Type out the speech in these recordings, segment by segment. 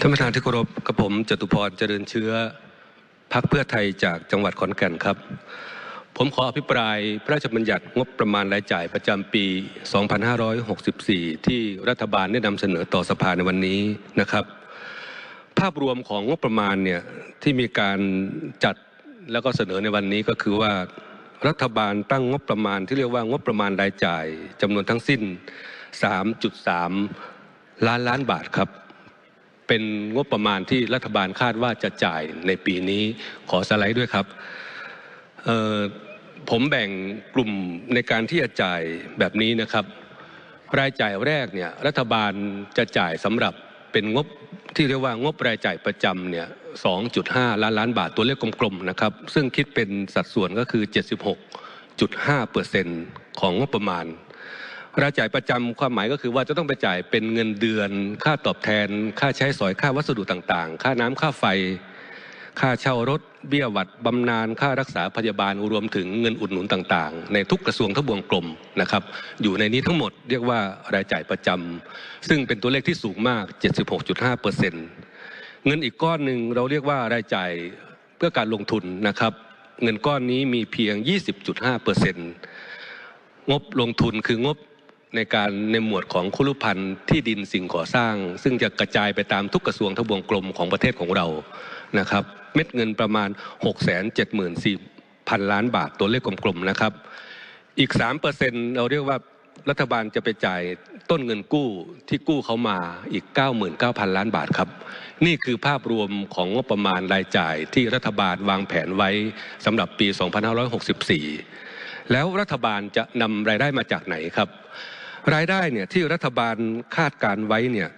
ท่านประธานที่เคารพกับผมจตุพรเจริญเชื้อพักเพื่อไทยจากจังหวัดขอนแก่นครับ ผมขออภิปรายพระราชบัญญัติงบประมาณรายจ่ายประจำปี 2564 ที่รัฐบาลได้นำเสนอต่อสภาในวันนี้นะครับ ภาพรวมของงบประมาณเนี่ยที่มีการจัดแล้วก็เสนอในวันนี้ก็คือว่ารัฐบาลตั้งงบประมาณที่เรียกว่างบประมาณรายจ่ายจำนวนทั้งสิ้น 3.3 ล้านล้านบาทครับ เป็นงบประมาณที่รัฐบาลคาดว่าจะจ่ายในปีนี้ขอสไลด์ด้วยครับผมแบ่งกลุ่มในการที่จะจ่ายแบบนี้นะครับ รายจ่ายแรกเนี่ยรัฐบาลจะจ่ายสำหรับเป็นงบที่เรียกว่างบรายจ่ายประจำเนี่ย 2.5 ล้านล้านบาทตัวเลขกลมๆนะครับ ซึ่งคิดเป็นสัดส่วนก็คือ 76.5เปอร์เซ็นต์ของงบประมาณ รายจ่ายประจำความหมายก็คือว่าจะต้องไปจ่ายเป็นเงินเดือน ค่าตอบแทน ค่าใช้สอยค่าวัสดุต่างๆ ค่าน้ำค่าไฟ ค่าเช่ารถ เบี้ยหวัดบำนาญค่ารักษาพยาบาลรวมถึงเงินอุดหนุนต่างๆ ในทุกกระทรวงทบวงกลมนะครับ อยู่ในนี้ทั้งหมดเรียกว่ารายจ่ายประจำซึ่งเป็นตัวเลขที่สูงมาก 76.5เปอร์เซ็นต์เงินอีกก้อนหนึ่งเราเรียกว่ารายจ่ายเพื่อการลงทุนนะครับ เงินก้อนนี้มีเพียง 20.5เปอร์เซ็นต์งบลงทุนคืองบ ในการในหมวดของคุรุพันธ์ที่ดินสิ่งก่อสร้าง ซึ่งจะกระจายไปตามทุกกระทรวงทบวงกลมของประเทศของเรานะครับ เม็ดเงินประมาณ 674,000พันล้านบาทตัวเลขกลมๆนะครับ อีก3%เราเรียกว่ารัฐบาลจะไปจ่ายต้นเงินกู้ที่กู้เขามาอีก 99,000 ล้านบาทครับ นี่คือภาพรวมของงบประมาณรายจ่ายที่รัฐบาลวางแผนไว้สำหรับปี 2564 แล้วรัฐบาลจะนำรายได้มาจากไหนครับ รายได้เนี่ยที่รัฐบาลคาดการไว้เนี่ย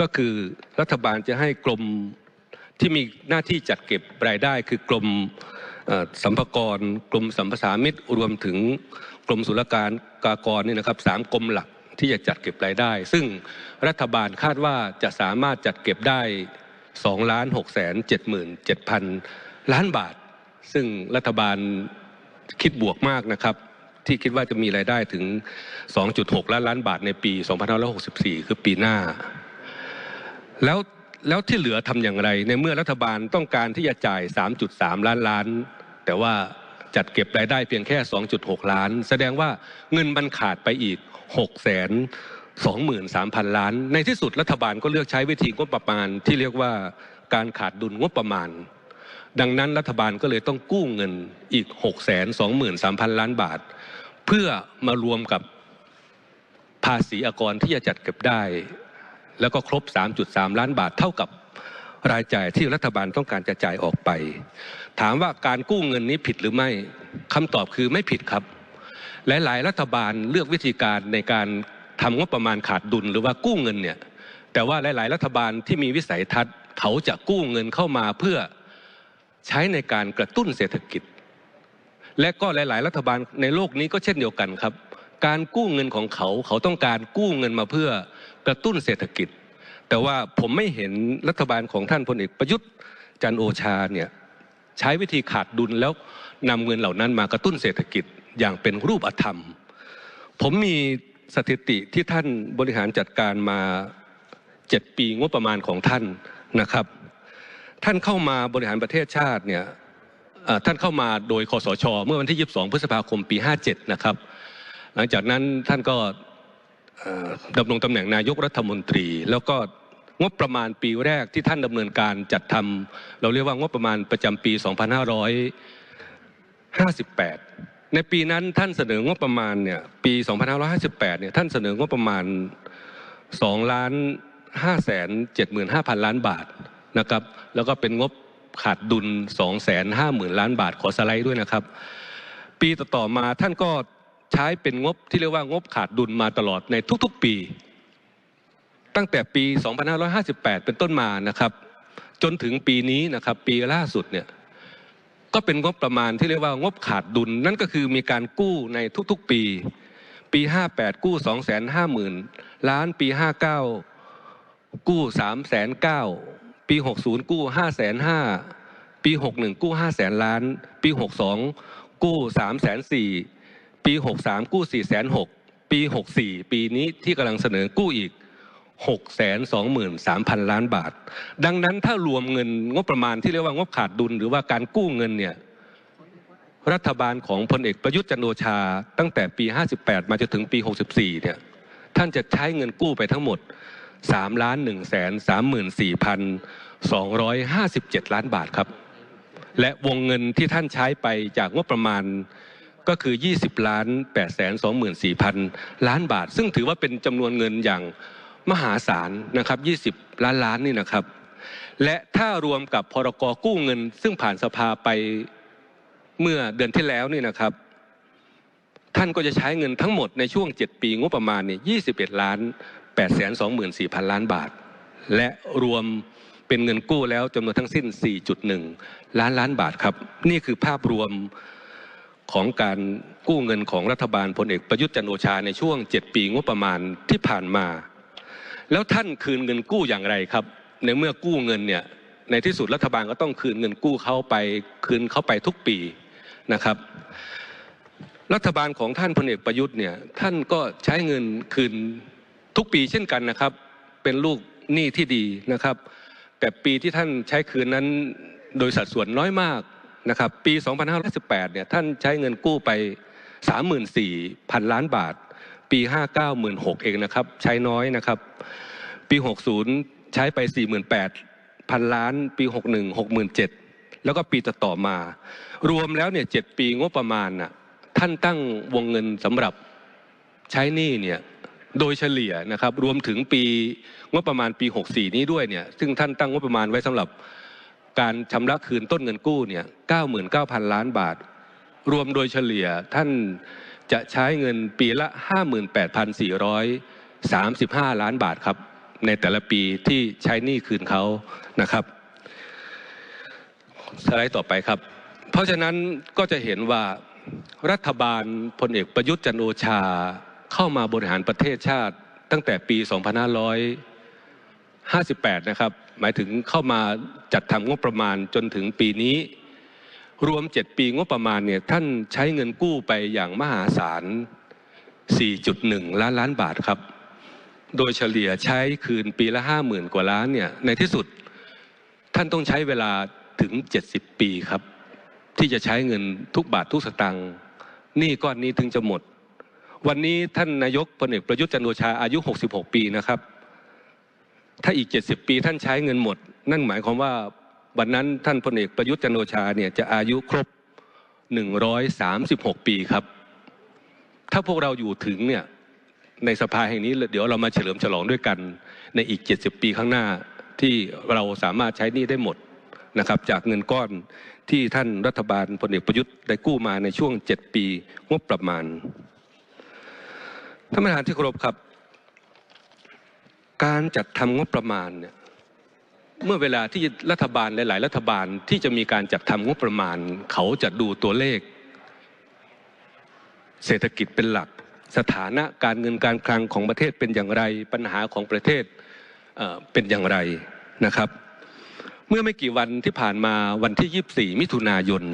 ก็คือรัฐบาลจะให้กรมที่มีหน้าที่จัดเก็บรายได้ คือกรมสัมภากรกรมสัมปสามิตรรวมถึงกรมศุลกากากรนี่นะครับสามกรมหลักที่จะจัดเก็บรายได้ ซึ่งรัฐบาลคาดว่าจะสามารถจัดเก็บได้2ล้าน6แสน7พันล้านบาท ซึ่งรัฐบาลคิดบวกมากนะครับ ที่คิดว่าจะมีรายได้ถึง 2.6 ล้านล้านบาทในปี 2564 คือปีหน้า แล้วแล้วที่เหลือทำอย่างไร ในเมื่อรัฐบาลต้องการที่จะจ่าย 3.3 ล้านล้าน แต่ว่าจัดเก็บรายได้เพียงแค่ 2.6 ล้าน แสดงว่าเงินมันขาดไปอีก 6 แสน23,000 ล้าน ในที่สุดรัฐบาลก็เลือกใช้วิธีงบประมาณที่เรียกว่าการขาดดุลงบประมาณ ดังนั้นรัฐบาลก็เลยต้องกู้เงินอีก 6 2 3 0 0 0 ล้านบาท เพื่อมารวมกับภาษีอากรที่จะจัดเก็บได้ แล้วก็ครบ 3.3 ล้านบาทเท่ากับรายจ่ายที่รัฐบาลต้องการจะจ่ายออกไป ถามว่าการกู้เงินนี้ผิดหรือไม่คำตอบคือไม่ผิดครับ หลายๆ รัฐบาลเลือกวิธีการในการทำงบประมาณขาดดุลหรือว่ากู้เงินเนี่ยแต่ว่าหลาย ๆ รัฐบาลที่มีวิสัยทัศน์เขาจะกู้เงินเข้ามาเพื่อ ใช้ในการกระตุ้นเศรษฐกิจ และก็หลาย ๆ รัฐบาลในโลกนี้ก็เช่นเดียวกันครับ การกู้เงินของเขาเขาต้องการกู้เงินมาเพื่อกระตุ้นเศรษฐกิจ แต่ว่าผมไม่เห็นรัฐบาลของท่านพลเอกประยุทธ์จันโอชาเนี่ยใช้วิธีขาดดุลแล้วนำเงินเหล่านั้นมากระตุ้นเศรษฐกิจอย่างเป็นรูปธรรม ผมมีสถิติที่ท่านบริหารจัดการมาเจ็ดปีงบประมาณของท่านนะครับ ท่านเข้ามาบริหารประเทศชาติเนี่ยท่านเข้ามาโดยคอสช เมื่อวันที่ 22 พฤษภาคมปี 57 นะครับ หลังจากนั้นท่านก็ดำรงตำแหน่งนายกรัฐมนตรี แล้วก็งบประมาณปีแรกที่ท่านดำเนินการจัดทำเราเรียกว่างบประมาณประจำปี 2558 ในปีนั้นท่านเสนองบประมาณเนี่ยปี 2558 เนี่ยท่านเสนองบประมาณ2ล้าน5แสน75,000 ล้านบาท นะครับแล้วก็เป็นงบขาดดุล2แสน50,000 ล้านบาทขอสไลด์ด้วยนะครับ ปีต่อๆมาท่านก็ใช้เป็นงบที่เรียกว่างบขาดดุลมาตลอดในทุกๆปี ตั้งแต่ปี 2558 เป็นต้นมานะครับ จนถึงปีนี้นะครับปีล่าสุดเนี่ยก็เป็นงบประมาณที่เรียกว่างบขาดดุล นั่นก็คือมีการกู้ในทุกๆปี ปี 58 กู้ 250,000 ล้านปี 59 กู้ 3 9 0 0 0 ปี 60 กู้505,000ปี 61 กู้ 5 0 0 0 0ล้าน ปี 62 กู้304,000ปี 63 กู้406,000ปี 64 ปีนี้ที่กำลังเสนอกู้อีก 623,000 ล้านบาท ดังนั้นถ้ารวมเงินงบประมาณที่เรียกว่างบขาดดุล หรือว่าการกู้เงินเนี่ยรัฐบาลของพลเอกประยุทธ์จันโอชา ตั้งแต่ปี 58 มาจนถึงปี 64 เนี่ยท่านจะใช้เงินกู้ไปทั้งหมด 3ล้าน1แสน34,257ล้านบาทครับ และวงเงินที่ท่านใช้ไปจากงบประมาณก็คือ 20 ล้าน8แสน24,000 ล้านบาท ซึ่งถือว่าเป็นจำนวนเงินอย่างมหาศาลนะครับ 20 ล้านล้านนี่นะครับ และถ้ารวมกับพรกกู้เงิน ซึ่งผ่านสภาไปเมื่อเดือนที่แล้วนี่นะครับ ท่านก็จะใช้เงินทั้งหมดในช่วง 7 ปีงบประมาณนี่ย21 ล้าน 8แสน24,000ล้านบาท และรวมเป็นเงินกู้แล้วจำนวนทั้งสิ้น 4.1 ล้านล้านบาทครับ นี่คือภาพรวมของการกู้เงินของรัฐบาลพลเอกประยุทธ์จันโอชาในช่วง 7 ปีงบประมาณที่ผ่านมา แล้วท่านคืนเงินกู้อย่างไรครับ ในเมื่อกู้เงินเนี่ยในที่สุดรัฐบาลก็ต้องคืนเงินกู้เขาไปคืนเขาไปทุกปีนะครับ รัฐบาลของท่านพลเอกประยุทธ์เนี่ยท่านก็ใช้เงินคืน ทุกปีเช่นกันนะครับ เป็นลูกหนี้ที่ดีนะครับ แต่ปีที่ท่านใช้คืนนั้นโดยสัดส่วนน้อยมากนะครับ ปี 2518 เนี่ยท่านใช้เงินกู้ไป 34,000 ล้านบาท ปี 59 16,000เองนะครับ ใช้น้อยนะครับ ปี 60 ใช้ไป 48,000 พันล้าน ปี 61 67 แล้วก็ปีต่อๆมา รวมแล้วเนี่ย7ปีงบประมาณน่ะท่านตั้งวงเงินสำหรับใช้หนี้เนี่ย โดยเฉลี่ยนะครับรวมถึงปีงบประมาณปี 64 นี้ด้วยเนี่ยซึ่งท่านตั้งงบประมาณไว้สำหรับการชำระคืนต้นเงินกู้เนี่ย99,000 ล้านบาท รวมโดยเฉลี่ยท่านจะใช้เงินปีละ 58,435 ล้านบาทครับ ในแต่ละปีที่ใช้หนี้คืนเขานะครับสไลด์ต่อไปครับ เพราะฉะนั้นก็จะเห็นว่ารัฐบาลพลเอกประยุทธ์จันโอชา เข้ามาบริหารประเทศชาติตั้งแต่ปี 2558 นะครับ หมายถึงเข้ามาจัดทำงบประมาณจนถึงปีนี้ รวม 7 ปีงบประมาณเนี่ยท่านใช้เงินกู้ไปอย่างมหาศาล 4.1 ล้านล้านบาทครับ โดยเฉลี่ยใช้คืนปีละ 50,000 กว่าล้านเนี่ยในที่สุดท่านต้องใช้เวลาถึง 70 ปีครับ ที่จะใช้เงินทุกบาททุกสตางค์หนี่ก้อนนี้ถึงจะหมด วันนี้ท่านนายกพลเอกประยุทธ์จันโอชาอายุ 66 ปีนะครับ ถ้าอีก 70 ปีท่านใช้เงินหมด นั่นหมายความว่าวันนั้นท่านพลเอกประยุทธ์จันโอชาเนี่ยจะอายุครบ 136 ปีครับ ถ้าพวกเราอยู่ถึงเนี่ยในสภาแห่งนี้เดี๋ยวเรามาเฉลิมฉลองด้วยกันในอีก 70 ปีข้างหน้าที่เราสามารถใช้หนี้ได้หมดนะครับจากเงินก้อนที่ท่านรัฐบาลพลเอกประยุทธ์ได้กู้มาในช่วง 7 ปีงบประมาณ ท่านประธานที่เคารพครับ การจัดทำงบประมาณเนี่ยเมื่อเวลาที่รัฐบาลหลาย ๆ รัฐบาลที่จะมีการจัดทำงบประมาณ เขาจะดูตัวเลข เศรษฐกิจเป็นหลัก สถานะการเงินการคลังของประเทศเป็นอย่างไร ปัญหาของประเทศเป็นอย่างไรนะครับ เมื่อไม่กี่วันที่ผ่านมาวันที่ 24 มิถุนายน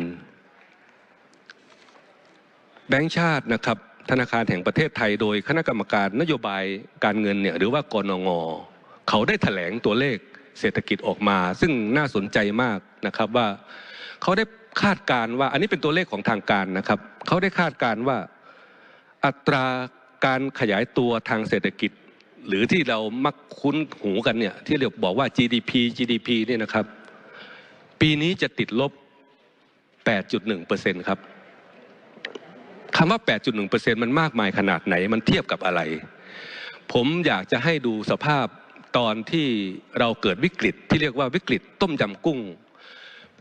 แบงก์ชาตินะครับ ธนาคารแห่งประเทศไทยโดยคณะกรรมการนโยบายการเงินเนี่ยหรือว่ากรงงเขาได้แถลงตัวเลขเศรษฐกิจออกมา ซึ่งน่าสนใจมากนะครับว่าเขาได้คาดการณ์ว่าอันนี้เป็นตัวเลขของทางการนะครับ เขาได้คาดการณ์ว่าอัตราการขยายตัวทางเศรษฐกิจ หรือที่เรามักคุ้นหูกันเนี่ยที่เรียกบอกว่า GDP GDP เนี่ยนะครับ ปีนี้จะติดลบ 8.1%ครับ คำว่า 8.1%มันมากมายขนาดไหน มันเทียบกับอะไร ผมอยากจะให้ดูสภาพตอนที่เราเกิดวิกฤตที่เรียกว่าวิกฤตต้มยำกุ้ง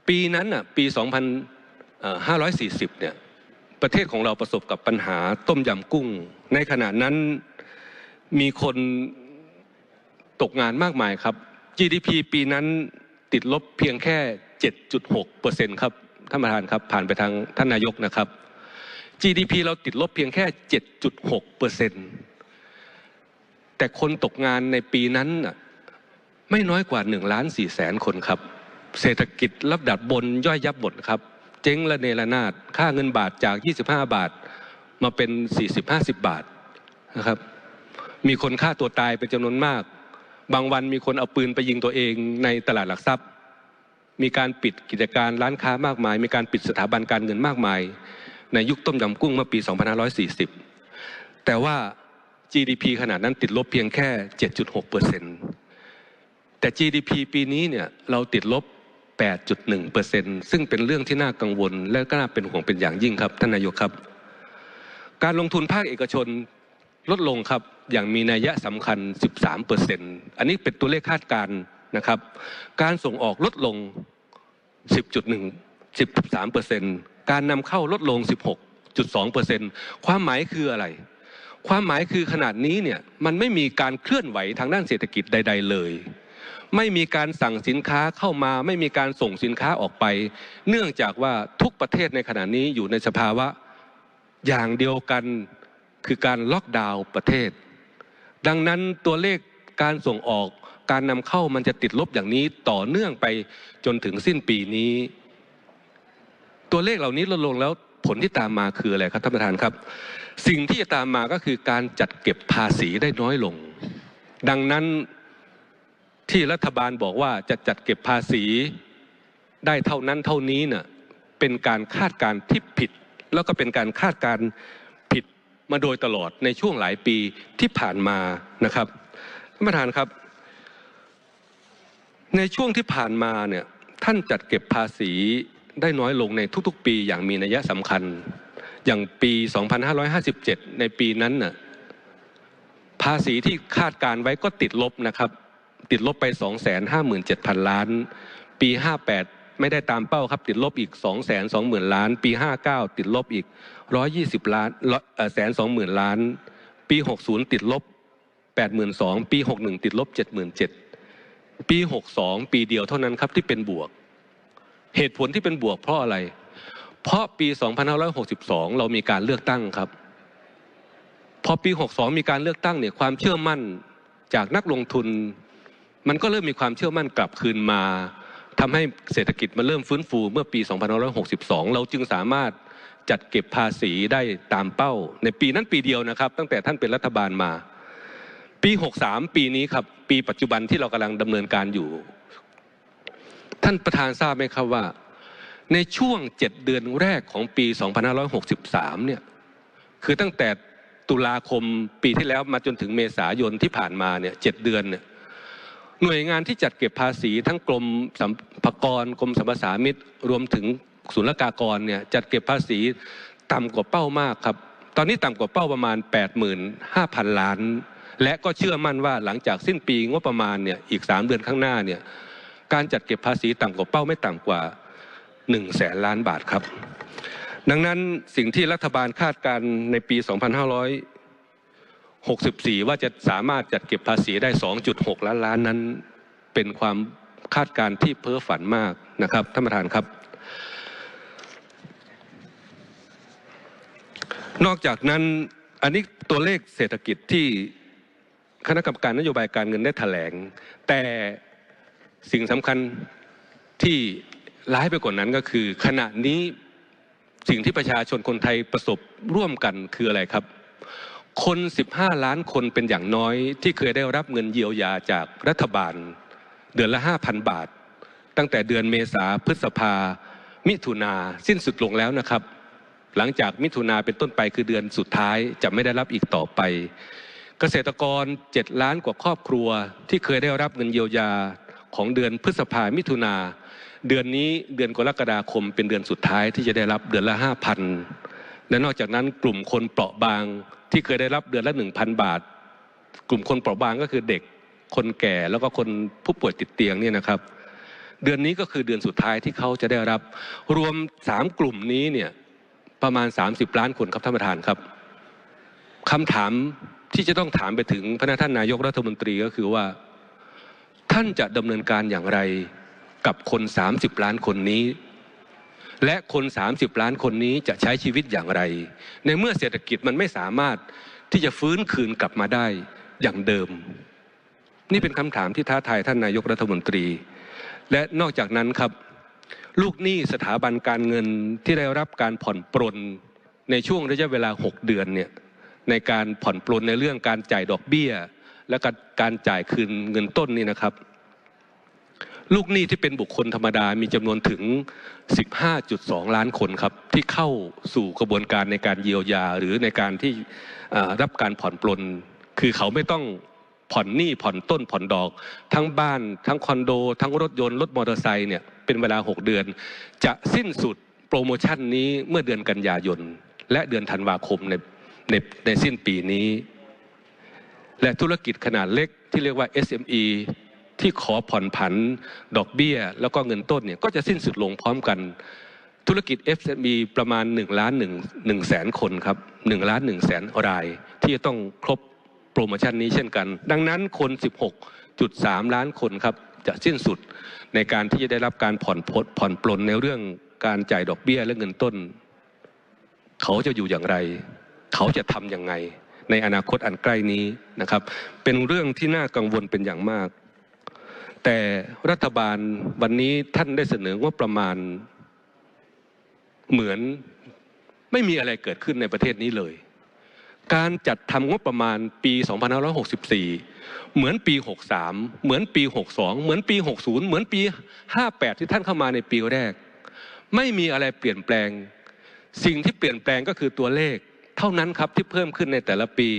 ปีนั้นอะปี 2540 เนี่ยประเทศของเราประสบกับปัญหาต้มยำกุ้ง ในขณะนั้นมีคนตกงานมากมายครับ GDP ปีนั้นติดลบเพียงแค่ 7.6%ครับท่านประธานครับผ่านไปทางท่านนายกนะครับ GDP เราติดลบเพียงแค่ 7.6%แต่คนตกงานในปีนั้นน่ะไม่น้อยกว่า1ล้าน4แสนคนครับ เศรษฐกิจรับดับบนย่อยยับหมดครับ เจ๊งละเนระนาดค่าเงินบาทจาก 25 บาทมาเป็น 40-50 บาทนะครับ มีคนฆ่าตัวตายเป็นจำนวนมาก บางวันมีคนเอาปืนไปยิงตัวเองในตลาดหลักทรัพย์ มีการปิดกิจการร้านค้ามากมาย มีการปิดสถาบันการเงินมากมาย ในยุคต้มยำกุ้งเมื่อปี 2540 แต่ว่า GDP ขนาดนั้นติดลบเพียงแค่ 7.6เปอร์เซ็นต์แต่ GDP ปีนี้เนี่ยเราติดลบ 8.1เปอร์เซ็นต์ซึ่งเป็นเรื่องที่น่ากังวล และก็น่าเป็นห่วงเป็นอย่างยิ่งครับท่านนายกครับ การลงทุนภาคเอกชนลดลงครับอย่างมีนัยสำคัญ 13เปอร์เซ็นต์อันนี้เป็นตัวเลขคาดการณ์นะครับ การส่งออกลดลง 10.1 13เปอร์เซ็นต์ การนำเข้าลดลง 16.2เปอร์เซ็นต์ความหมายคืออะไร ความหมายคือขนาดนี้เนี่ยมันไม่มีการเคลื่อนไหวทางด้านเศรษฐกิจใด ๆ เลย ไม่มีการสั่งสินค้าเข้ามา ไม่มีการส่งสินค้าออกไป เนื่องจากว่าทุกประเทศในขณะนี้อยู่ในสภาวะอย่างเดียวกันคือการล็อกดาวน์ประเทศ ดังนั้นตัวเลขการส่งออกการนำเข้ามันจะติดลบอย่างนี้ต่อเนื่องไปจนถึงสิ้นปีนี้ ตัวเลขเหล่านี้ลดลงแล้วผลที่ตามมาคืออะไรครับท่านประธานครับ สิ่งที่จะตามมาก็คือการจัดเก็บภาษีได้น้อยลง ดังนั้นที่รัฐบาลบอกว่าจะจัดเก็บภาษีได้เท่านั้นเท่านี้เน่ะเป็นการคาดการณ์ที่ผิด แล้วก็เป็นการคาดการณ์ผิดมาโดยตลอดในช่วงหลายปีที่ผ่านมานะครับท่านประธานครับ ในช่วงที่ผ่านมาเนี่ยท่านจัดเก็บภาษี ได้น้อยลงในทุกๆ ปีอย่างมีนัยสำคัญ อย่างปี 2557 ในปีนั้นน่ะภาษีที่คาดการไว้ก็ติดลบนะครับ ติดลบไป 257,000 ล้าน ปี 58 ไม่ได้ตามเป้าครับ ติดลบอีก 220,000 ล้าน ปี 59 ติดลบอีก 120 ล้านแสนสองหมื่นล้าน ปี 60 ติดลบ 82,000ปี 61 ติดลบ 77,000ปี 62 ปีเดียวเท่านั้นครับที่เป็นบวก เหตุผลที่เป็นบวกเพราะอะไร เพราะปี 2562 เรามีการเลือกตั้งครับ พอปี 62 มีการเลือกตั้งเนี่ยความเชื่อมั่นจากนักลงทุน มันก็เริ่มมีความเชื่อมั่นกลับคืนมาทำให้เศรษฐกิจมันเริ่มฟื้นฟูเมื่อปี 2562 เราจึงสามารถจัดเก็บภาษีได้ตามเป้า ในปีนั้นปีเดียวนะครับ ตั้งแต่ท่านเป็นรัฐบาลมา ปี 63 ปีนี้ครับ ปีปัจจุบันที่เรากำลังดำเนินการอยู่ ท่านประธานทราบไหมครับว่า ในช่วง7เดือนแรกของปี 2563 เนี่ยคือตั้งแต่ตุลาคมปีที่แล้วมาจนถึงเมษายนที่ผ่านมาเนี่ยเเดือนเนี่ยหน่วยงานที่จัดเก็บภาษีทั้งกรมสัมภากรกรมสรรพสามิตรวมถึงศุลกากรเนี่ยจัดเก็บภาษีต่ำกว่าเป้ามากครับ ตอนนี้ต่ำกว่าเป้าประมาณ 85,000 ล้าน และก็เชื่อมั่นว่าหลังจากสิ้นปีงบประมาณเนี่ยอีก 3 เดือนข้างหน้าเนี่ย การจัดเก็บภาษีต่ำกว่าเป้าไม่ต่ำกว่า1แสนล้านบาทครับ ดังนั้นสิ่งที่รัฐบาลคาดการในปี 2564 ว่าจะสามารถจัดเก็บภาษีได้ 2.6 ล้านล้านนั้น เป็นความคาดการที่เพ้อฝันมากนะครับท่านประธานครับ นอกจากนั้นอันนี้ตัวเลขเศรษฐกิจที่คณะกรรมการนโยบายการเงินได้ถแถลง แต่ สิ่งสำคัญที่ร้ายไปกว่านั้นก็คือ ขณะนี้สิ่งที่ประชาชนคนไทยประสบร่วมกันคืออะไรครับ คน 15 ล้านคนเป็นอย่างน้อยที่เคยได้รับเงินเยียวยาจากรัฐบาล เดือนละ 5,000 บาท ตั้งแต่เดือนเมษาพฤษภา มิถุนาสิ้นสุดลงแล้วนะครับ หลังจากมิถุนาเป็นต้นไปคือเดือนสุดท้ายจะไม่ได้รับอีกต่อไป เกษตรกร 7 ล้านกว่าครอบครัวที่เคยได้รับเงินเยียวยา ของเดือนพฤษภามิถุนาเดือนนี้เดือนกรกฎาคมเป็นเดือนสุดท้ายที่จะได้รับเดือนละห้าพันและนอกจากนั้นกลุ่มคนเปราะบางที่เคยได้รับเดือนละหนึ่งพันบาท กลุ่มคนเปราะบางก็คือเด็กคนแก่แล้วก็คนผู้ป่วยติดเตียงเนี่ยนะครับ เดือนนี้ก็คือเดือนสุดท้ายที่เขาจะได้รับ รวมสามกลุ่มนี้เนี่ยประมาณ 30 ล้านคนครับท่านประธานครับคำถามที่จะต้องถามไปถึงพระท่านนายกรัฐมนตรีก็คือว่า ท่านจะดำเนินการอย่างไรกับคน 30 ล้านคนนี้ และคน 30 ล้านคนนี้จะใช้ชีวิตอย่างไร ในเมื่อเศรษฐกิจมันไม่สามารถที่จะฟื้นคืนกลับมาได้อย่างเดิม นี่เป็นคำถามที่ท้าทายท่านนายกรัฐมนตรี และนอกจากนั้นครับ ลูกหนี้สถาบันการเงินที่ได้รับการผ่อนปรนในช่วงระยะเวลา 6 เดือนเนี่ยในการผ่อนปรนในเรื่องการจ่ายดอกเบี้ย และการจ่ายคืนเงินต้นนี่นะครับ ลูกหนี้ที่เป็นบุคคลธรรมดามีจำนวนถึง 15.2 ล้านคนครับ ที่เข้าสู่กระบวนการในการเยียวยาหรือในการที่รับการผ่อนปลน คือเขาไม่ต้องผ่อนหนี้ผ่อนต้นผ่อนดอก ทั้งบ้านทั้งคอนโด ทั้งรถยนต์รถมอเตอร์ไซค์เนี่ยเป็นเวลา 6 เดือน จะสิ้นสุดโปรโมชั่นนี้เมื่อเดือนกันยายน และเดือนธันวาคมในในในสิ้นปีนี้ และธุรกิจขนาดเล็กที่เรียกว่า SME ที่ขอผ่อนผันดอกเบี้ย แล้วก็เงินต้นเนี่ยก็จะสิ้นสุดลงพร้อมกัน ธุรกิจ SME ประมาณ1ล้าน1 1แสนคนครับ1ล้าน1แสนราย ที่จะต้องครบโปรโมชั่นนี้เช่นกัน ดังนั้นคน 16.3 ล้านคนครับจะสิ้นสุดในการที่จะได้รับการผ่อนพดผ่อนปลนในเรื่องการจ่ายดอกเบี้ยและเงินต้น เขาจะอยู่อย่างไร เขาจะทำยังไง ในอนาคตอันใกล้นี้นะครับ เป็นเรื่องที่น่ากังวลเป็นอย่างมาก แต่รัฐบาลวันนี้ท่านได้เสนองบประมาณ เหมือนไม่มีอะไรเกิดขึ้นในประเทศนี้เลย การจัดทำงบประมาณปี 2564 เหมือนปี 63 เหมือนปี 62 เหมือนปี 60 เหมือนปี 58 ที่ท่านเข้ามาในปีแรก ไม่มีอะไรเปลี่ยนแปลง สิ่งที่เปลี่ยนแปลงก็คือตัวเลข เท่านั้นครับที่เพิ่มขึ้นในแต่ละปี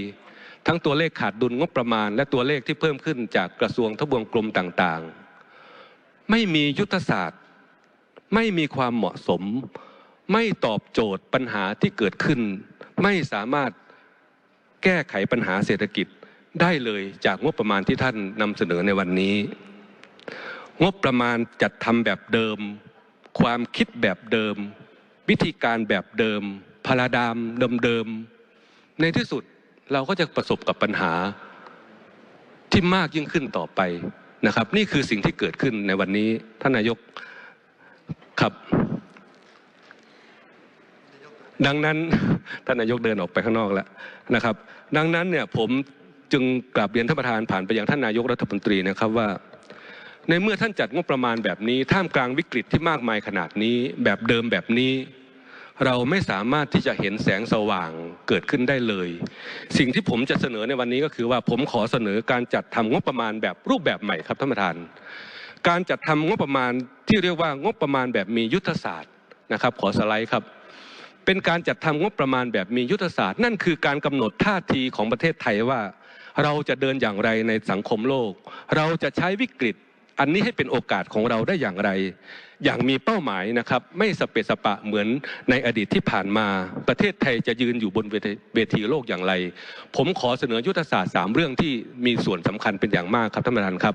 ทั้งตัวเลขขาดดุลงบประมาณ และตัวเลขที่เพิ่มขึ้นจากกระทรวงทบวงกรมต่างๆ ไม่มียุทธศาสตร์ ไม่มีความเหมาะสม ไม่ตอบโจทย์ปัญหาที่เกิดขึ้น ไม่สามารถแก้ไขปัญหาเศรษฐกิจได้เลยจากงบประมาณที่ท่านนำเสนอในวันนี้ งบประมาณจัดทำแบบเดิม ความคิดแบบเดิม วิธีการแบบเดิม พาราดามเดิมๆ ในที่สุดเราก็จะประสบกับปัญหาที่มากยิ่งขึ้นต่อไปนะครับ นี่คือสิ่งที่เกิดขึ้นในวันนี้ท่านนายกครับ ดังนั้นท่านนายกเดินออกไปข้างนอกแล้วนะครับ ดังนั้นเนี่ยผมจึงกราบเรียนท่านประธานผ่านไปยังท่านนายกรัฐมนตรีนะครับว่า ในเมื่อท่านจัดงบประมาณแบบนี้ ท่ามกลางวิกฤตที่มากมายขนาดนี้ แบบเดิมแบบนี้ เราไม่สามารถที่จะเห็นแสงสว่างเกิดขึ้นได้เลย สิ่งที่ผมจะเสนอในวันนี้ก็คือว่าผมขอเสนอการจัดทำงบประมาณแบบรูปแบบใหม่ครับท่านประธาน การจัดทำงบประมาณที่เรียกว่างบประมาณแบบมียุทธศาสตร์นะครับ ขอสไลด์ครับ เป็นการจัดทำงบประมาณแบบมียุทธศาสตร์ นั่นคือการกำหนดท่าทีของประเทศไทยว่า เราจะเดินอย่างไรในสังคมโลก เราจะใช้วิกฤต อันนี้ให้เป็นโอกาสของเราได้อย่างไร อย่างมีเป้าหมายนะครับ ไม่สเปสปะเหมือนในอดีตที่ผ่านมา ประเทศไทยจะยืนอยู่บนเวทีโลกอย่างไร ผมขอเสนอยุทธศาสตร์สามเรื่องที่มีส่วนสำคัญเป็นอย่างมากครับท่านประธานครับ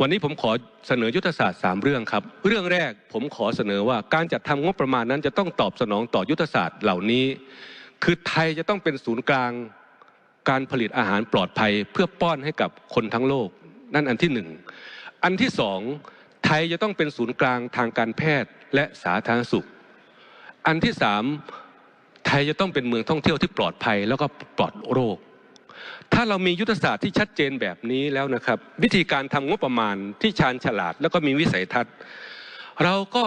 วันนี้ผมขอเสนอยุทธศาสตร์3เรื่องครับ เรื่องแรกผมขอเสนอว่าการจัดทำงบประมาณนั้นจะต้องตอบสนองต่อยุทธศาสตร์เหล่านี้ คือไทยจะต้องเป็นศูนย์กลางการผลิตอาหารปลอดภัยเพื่อป้อนให้กับคนทั้งโลก นั่นอันที่หนึ่งอันที่สองไทยจะต้องเป็นศูนย์กลางทางการแพทย์และสาธารณสุข อันที่สามไทยจะต้องเป็นเมืองท่องเที่ยวที่ปลอดภัยแล้วก็ปลอดโรค ถ้าเรามียุทธศาสตร์ที่ชัดเจนแบบนี้แล้วนะครับ วิธีการทำงบประมาณที่ชาญฉลาด แล้วก็มีวิสัยทัศน์ เราก็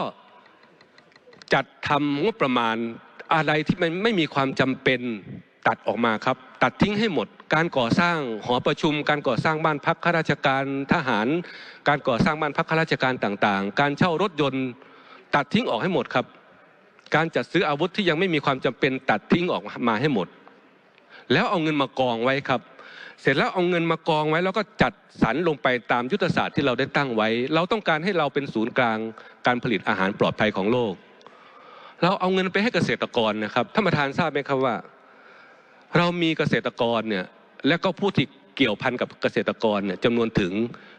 จัดทำงบประมาณอะไรที่มันไม่มีความจำเป็นตัดออกมาครับ ตัดทิ้งให้หมด การก่อสร้างหอประชุม การก่อสร้างบ้านพักข้าราชการทหาร การก่อสร้างบ้านพักข้าราชการต่างๆ การเช่ารถยนต์ ตัดทิ้งออกให้หมดครับ การจัดซื้ออาวุธที่ยังไม่มีความจำเป็นตัดทิ้งออกมาให้หมด แล้วเอาเงินมากองไว้ครับ เสร็จแล้วเอาเงินมากองไว้ แล้วก็จัดสรรลงไปตามยุทธศาสตร์ที่เราได้ตั้งไว้ เราต้องการให้เราเป็นศูนย์กลาง การผลิตอาหารปลอดภัยของโลก เราเอาเงินไปให้เกษตรกรนะครับท่านประธานทราบไหมครับว่า เรามีเกษตรกรเนี่ยและก็ผู้ที่เกี่ยวพันกับเกษตรกรเนี่ยจำนวนถึง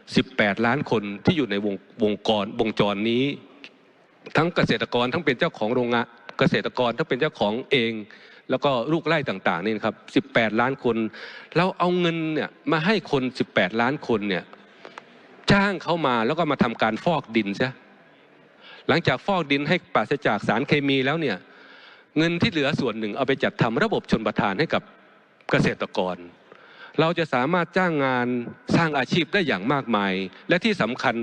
18 ล้านคนที่อยู่ในวงวงกรวงจรนี้ ทั้งเกษตรกรทั้งเป็นเจ้าของโรงงานเกษตรกรทั้งเป็นเจ้าของเอง แล้วก็ลูกไร่ต่างๆนี่นะครับ 18 ล้านคน เราเอาเงินเนี่ยมาให้คน 18 ล้านคนเนี่ยจ้างเขามาแล้วก็มาทำการฟอกดินใช่หลังจากฟอกดินให้ปราศจากสารเคมีแล้วเนี่ย เงินที่เหลือส่วนหนึ่งเอาไปจัดทำระบบชนประทานให้กับเกษตรกร เราจะสามารถจ้างงานสร้างอาชีพได้อย่างมากมาย และที่สำคัญ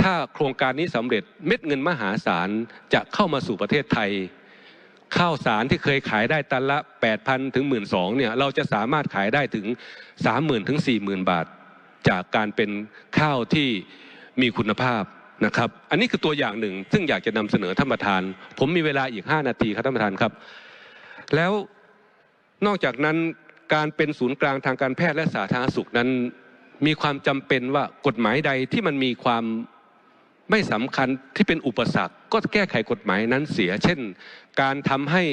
ถ้าโครงการนี้สำเร็จเม็ดเงินมหาศาลจะเข้ามาสู่ประเทศไทย ข้าวสารที่เคยขายได้ตันละ 8,000 ถึง 1 2 0 0เนี่ยเราจะสามารถขายได้ถึง 30,000 ถึง 40,000 บาท จากการเป็นข้าวที่มีคุณภาพ นะครับ อันนี้คือตัวอย่างหนึ่ง ซึ่งอยากจะนำเสนอท่านประธาน ผมมีเวลาอีก 5 นาทีครับท่านประธานครับ แล้วนอกจากนั้นการเป็นศูนย์กลางทางการแพทย์และสาธารณสุขนั้น มีความจำเป็นว่ากฎหมายใดที่มันมีความไม่สำคัญที่เป็นอุปสรรค ก็แก้ไขกฎหมายนั้นเสีย เช่น การทำให้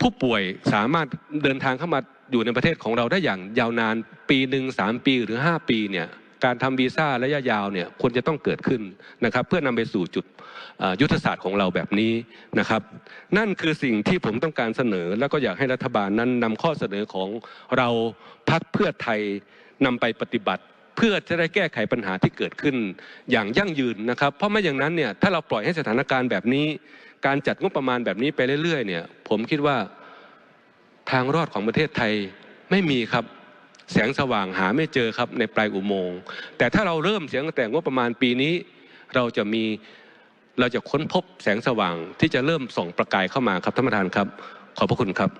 ผู้ป่วยสามารถเดินทางเข้ามาอยู่ในประเทศของเราได้อย่างยาวนานปีหนึ่งสามปีหรือห้าปีเนี่ย การทำวีซ่าระยะยาวเนี่ยควรจะต้องเกิดขึ้นนะครับ เพื่อนำไปสู่จุดยุทธศาสตร์ของเราแบบนี้นะครับ นั่นคือสิ่งที่ผมต้องการเสนอ แล้วก็อยากให้รัฐบาลนั้นนำข้อเสนอของเราพักเพื่อไทยนำไปปฏิบัติเพื่อจะได้แก้ไขปัญหาที่เกิดขึ้นอย่างยั่งยืนนะครับ เพราะไม่อย่างนั้นเนี่ยถ้าเราปล่อยให้สถานการณ์แบบนี้ การจัดงบประมาณแบบนี้ไปเรื่อยๆเนี่ยผมคิดว่าทางรอดของประเทศไทยไม่มีครับ แสงสว่างหาไม่เจอครับในปลายอุโมงค์แต่ถ้าเราเริ่มเสียงแต่งบประมาณปีนี้ เราจะมีเราจะค้นพบแสงสว่างที่จะเริ่มส่องประกายเข้ามาครับท่านประธานครับ ขอบพระคุณครับ